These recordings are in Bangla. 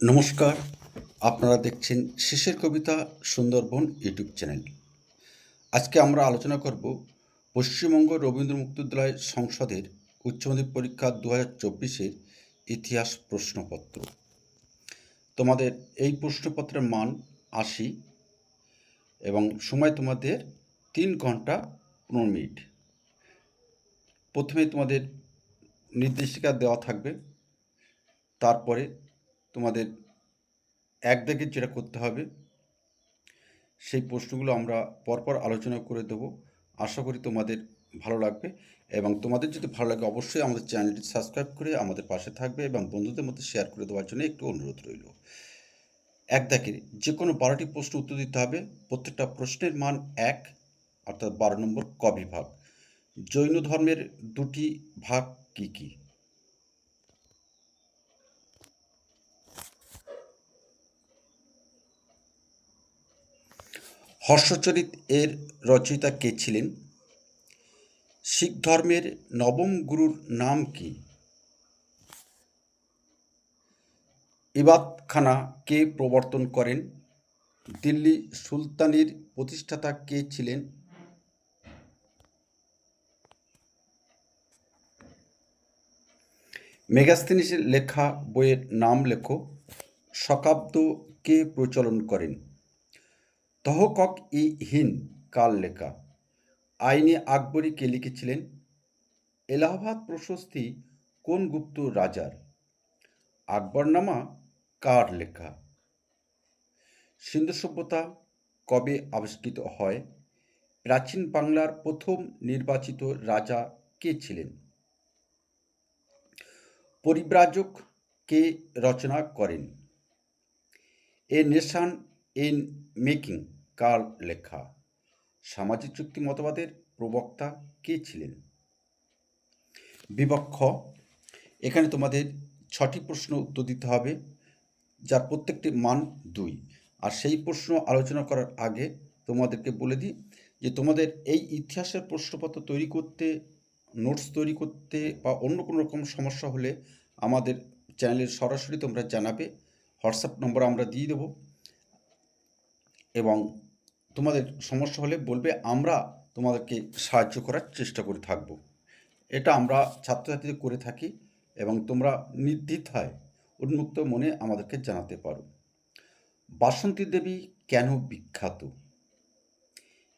নমস্কার, আপনারা দেখছেন শেষের কবিতা সুন্দরবন ইউটিউব চ্যানেল। আজকে আমরা আলোচনা করব পশ্চিমবঙ্গ রবীন্দ্র মুক্তিবিদ্যালয় সংসদের উচ্চ মাধ্যমিক পরীক্ষা দু হাজার চব্বিশের ইতিহাস প্রশ্নপত্র। তোমাদের এই প্রশ্নপত্রের মান আশি এবং সময় তোমাদের তিন ঘণ্টা পনেরো মিনিট। প্রথমে তোমাদের নির্দেশিকা দেওয়া থাকবে, তারপরে তোমাদের এক যেটা করতে হবে, সেই প্রশ্নগুলো আমরা পরপর আলোচনা করে দেব। আশা করি তোমাদের ভালো লাগবে এবং তোমাদের যদি ভালো লাগে অবশ্যই আমাদের চ্যানেলটি সাবস্ক্রাইব করে আমাদের পাশে থাকবে এবং বন্ধুদের মধ্যে শেয়ার করে দেওয়ার জন্য একটু অনুরোধ রইল। এক দাগের যে কোনো বারোটি প্রশ্ন উত্তর দিতে হবে। প্রত্যেকটা প্রশ্নের মান এক, অর্থাৎ বারো নম্বর ক বিভাগ। জৈন ধর্মের দুটি ভাগ কি কী? হর্ষচরিত এর রচয়িতা কে ছিলেন? শিখ ধর্মের নবম গুরুর নাম কি? ইবাদখানা কে প্রবর্তন করেন? দিল্লি সুলতানির প্রতিষ্ঠাতা কে ছিলেন? মেগাস্তিনিসের লেখা বইয়ের নাম লেখো। শকাব্দ কে প্রচলন করেন? তহকক ই হিন কাল লেখা? আইনে আকবরী কে লিখেছিলেন? এলাহাবাদ প্রশস্তি কোন গুপ্ত রাজার? আকবরনামা কার লেখা? সিন্ধু সভ্যতা কবে আবিষ্কৃত হয়? প্রাচীন বাংলার প্রথম নির্বাচিত রাজা কে ছিলেন? পরিব্রাজক কে রচনা করেন? এ নেশান ইন মেকিং কার লেখা? সামাজিক চুক্তি মতবাদের প্রবক্তা কে ছিলেন? বিবক্ষ, এখানে তোমাদের ছটি প্রশ্ন উত্তর দিতে হবে, যার প্রত্যেকটি মান দুই। আর সেই প্রশ্ন আলোচনা করার আগে তোমাদেরকে বলে দিই যে তোমাদের এই ইতিহাসের প্রশ্নপত্র তৈরি করতে, নোটস তৈরি করতে বা অন্য কোনো রকম সমস্যা হলে আমাদের চ্যানেলের সরাসরি তোমরা জানাবে। হোয়াটসঅ্যাপ নম্বর আমরা দিয়ে দেবো এবং তোমাদের সমস্যা হলে বলবে, আমরা তোমাদেরকে সাহায্য করার চেষ্টা করে থাকব। এটা আমরা ছাত্রছাত্রীদের করে থাকি এবং তোমরা নির্দ্বিধায় উন্মুক্ত মনে আমাদেরকে জানাতে পারো। বাসন্তী দেবী কেন বিখ্যাত?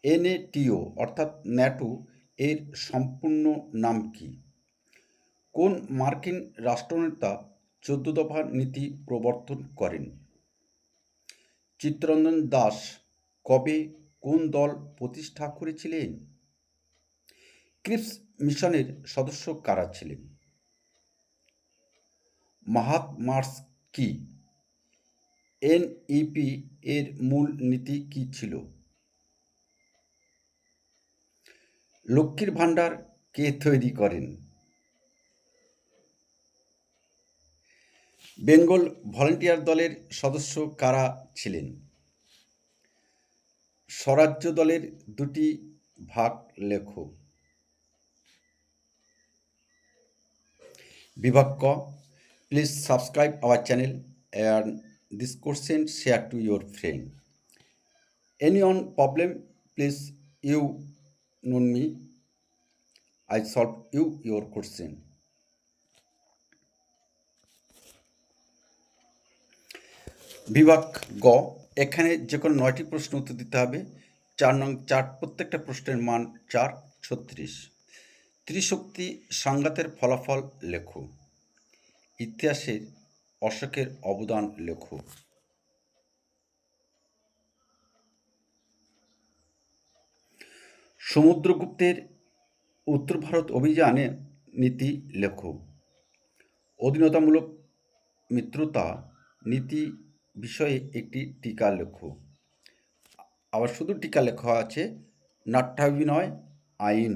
এনএটিও অর্থাৎ ন্যাটো এর সম্পূর্ণ নাম কি? কোন মার্কিন রাষ্ট্রনেতা চোদ্দ দফা নীতি প্রবর্তন করেন? চিত্তরঞ্জন দাস কবে কোন দল প্রতিষ্ঠা করেছিলেন? ক্রিপস মিশনের সদস্য কারা ছিলেন? মাহাত মার্স কি? এনইপি এর মূল নীতি কি ছিল? লক্ষ্মীর ভাণ্ডার কে তৈরি করেন? বেঙ্গল ভলেন্টিয়ার দলের সদস্য কারা ছিলেন? স্বরাজ্য দলের দুটি ভাগ লেখো। বিভাগ ক please subscribe our channel and this question share to your friend any on problem please you known me I solve you your question বিভাগ গ এখানে যে কোনো নয়টি প্রশ্ন উত্তর দিতে হবে। চার নং, চার, প্রত্যেকটা প্রশ্নের মান চার, ছত্রিশ। ত্রিশক্তি সংঘাতের ফলাফল লেখো। ইতিহাসের অশোকের অবদান লেখো। সমুদ্রগুপ্তের উত্তর ভারত অভিযানে নীতি লেখো। অধীনতামূলক মিত্রতা, নীতি বিষয়ে একটি টিকা লেখো। আবার শুধু টিকা লেখা আছে, নাট্যাভিনয়, আইন।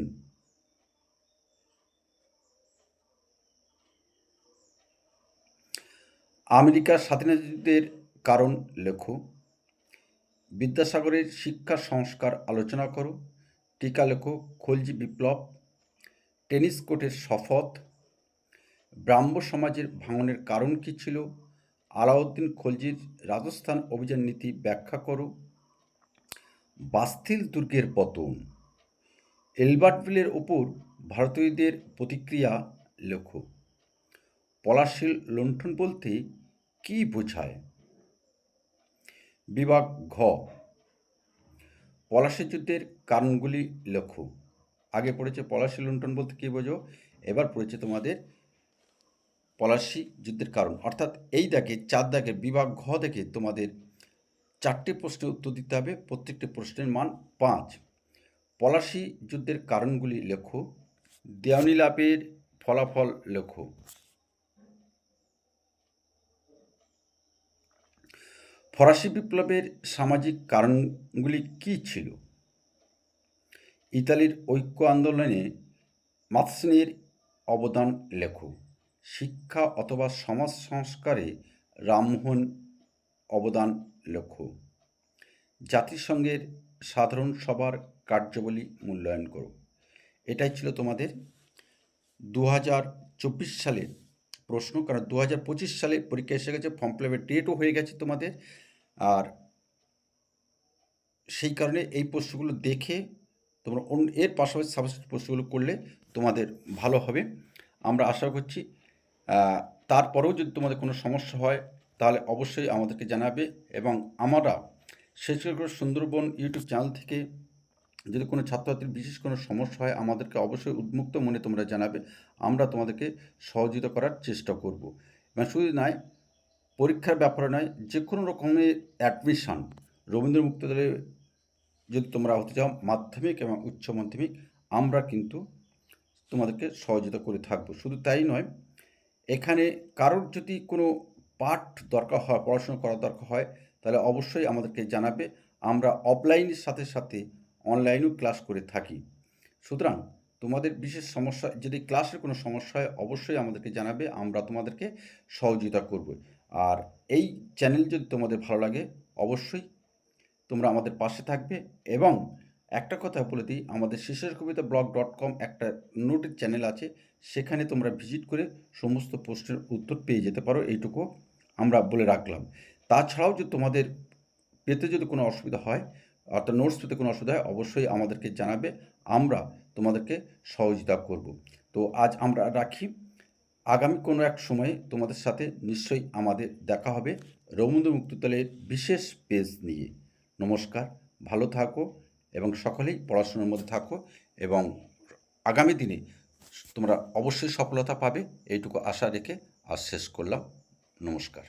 আমেরিকার স্বাধীনতাযুদ্ধের কারণ লেখো। বিদ্যাসাগরের শিক্ষা সংস্কার আলোচনা করো। টিকা লেখো, খলজি বিপ্লব। টেনিস কোর্টের শপথ। ব্রাহ্ম সমাজের ভাঙনের কারণ কী ছিল? আলাউদ্দিন খলজির রাজস্থান অভিযান নীতি ব্যাখ্যা করো। বাস্তিল দুর্গের পতন। এলবার্টভিলের ওপর ভারতীয়দের প্রতিক্রিয়া লেখো। পলাশিল লুণ্ঠন বলতে কী বোঝায়? বিভাগ ঘ। পলাশি যুদ্ধের কারণগুলি লেখো। আগে পড়েছে পলাশী লুণ্ঠন বলতে কী বোঝো? এবার পড়েছে তোমাদের পলাশি যুদ্ধের কারণ। অর্থাৎ এই দাগে, চার দাগে বিভাগ ঘ দেখে তোমাদের চারটি প্রশ্নের উত্তর দিতে হবে। প্রত্যেকটি প্রশ্নের মান পাঁচ। পলাশি যুদ্ধের কারণগুলি লেখো। দেওয়ানি লাভের ফলাফল লেখো। ফরাসি বিপ্লবের সামাজিক কারণগুলি কী ছিল? ইতালির ঐক্য আন্দোলনে মাতসিনের অবদান লেখো। শিক্ষা অথবা সমাজ সংস্কারে রামমোহন অবদান লেখো জাতিসংঘের সাধারণ সভার কার্যাবলী মূল্যায়ন করো। এটাই ছিল তোমাদের দু হাজার চব্বিশ সালের প্রশ্ন, কারণ দু হাজার পঁচিশ সালে পরীক্ষা এসে গেছে ফর্ম ফিলাপের ডেটও হয়ে গেছে তোমাদের। আর সেই কারণে এই প্রশ্নগুলো দেখে তোমরা অন্য এর পাশাপাশি সাবজেক্ট প্রশ্নগুলো করলে তোমাদের ভালো হবে। আমরা আশা করছি তারপরেও যদি তোমাদের কোনো সমস্যা হয়, তাহলে অবশ্যই আমাদেরকে জানাবে এবং আমরা শেষ করে সুন্দরবন ইউটিউব চ্যানেল থেকে যদি কোনো ছাত্রছাত্রীর বিশেষ কোনো সমস্যা হয়, আমাদেরকে অবশ্যই উন্মুক্ত মনে তোমরা জানাবে। আমরা তোমাদেরকে সহযোগিতা করার চেষ্টা করব। এবং শুধু নয়, পরীক্ষার ব্যাপারে নয় যে কোনো রকমের অ্যাডমিশান রবীন্দ্র মুক্তদলে যদি তোমরা হতে চাও, মাধ্যমিক এবং উচ্চ মাধ্যমিক, আমরা কিন্তু তোমাদেরকে সহযোগিতা করে থাকব। শুধু তাই নয় এখানে কারোর যদি কোনো পাঠ দরকার হয়, পড়াশোনা করার দরকার হয়, তাহলে অবশ্যই আমাদেরকে জানাবে। আমরা অফলাইনের সাথে সাথে অনলাইনেও ক্লাস করে থাকি। সুতরাং তোমাদের বিশেষ সমস্যা, যদি ক্লাসের কোনো সমস্যা হয়, অবশ্যই আমাদেরকে জানাবে। আমরা তোমাদেরকে সহযোগিতা করব। আর এই চ্যানেল যদি তোমাদের ভালো লাগে, অবশ্যই তোমরা আমাদের পাশে থাকবে এবং একটা কথা বলে দিই, আমাদের শিশের কবিতা ব্লগ ডট কম একটা নোটের চ্যানেল আছে, সেখানে তোমরা ভিজিট করে সমস্ত প্রশ্নের উত্তর পেয়ে যেতে পারো, এইটুকু আমরা বলে রাখলাম। তাছাড়াও যদি তোমাদের পেতে যদি কোনো অসুবিধা হয়, অর্থাৎ নোটস পেতে কোনো অসুবিধা হয়, অবশ্যই আমাদেরকে জানাবে, আমরা তোমাদেরকে সহযোগিতা করব। তো আজ আমরা রাখি, আগামী কোনো এক সময়ে তোমাদের সাথে নিশ্চয়ই আমাদের দেখা হবে রবীন্দ্র মুক্তদলের বিশেষ পেজ নিয়ে। নমস্কার, ভালো থাকো। এবং সকলেই পড়াশোনার মধ্যে থাকো এবং আগামী দিনে তোমরা অবশ্যই সফলতা পাবে। এইটুকু আশা রেখে আজ শেষ করলাম। নমস্কার।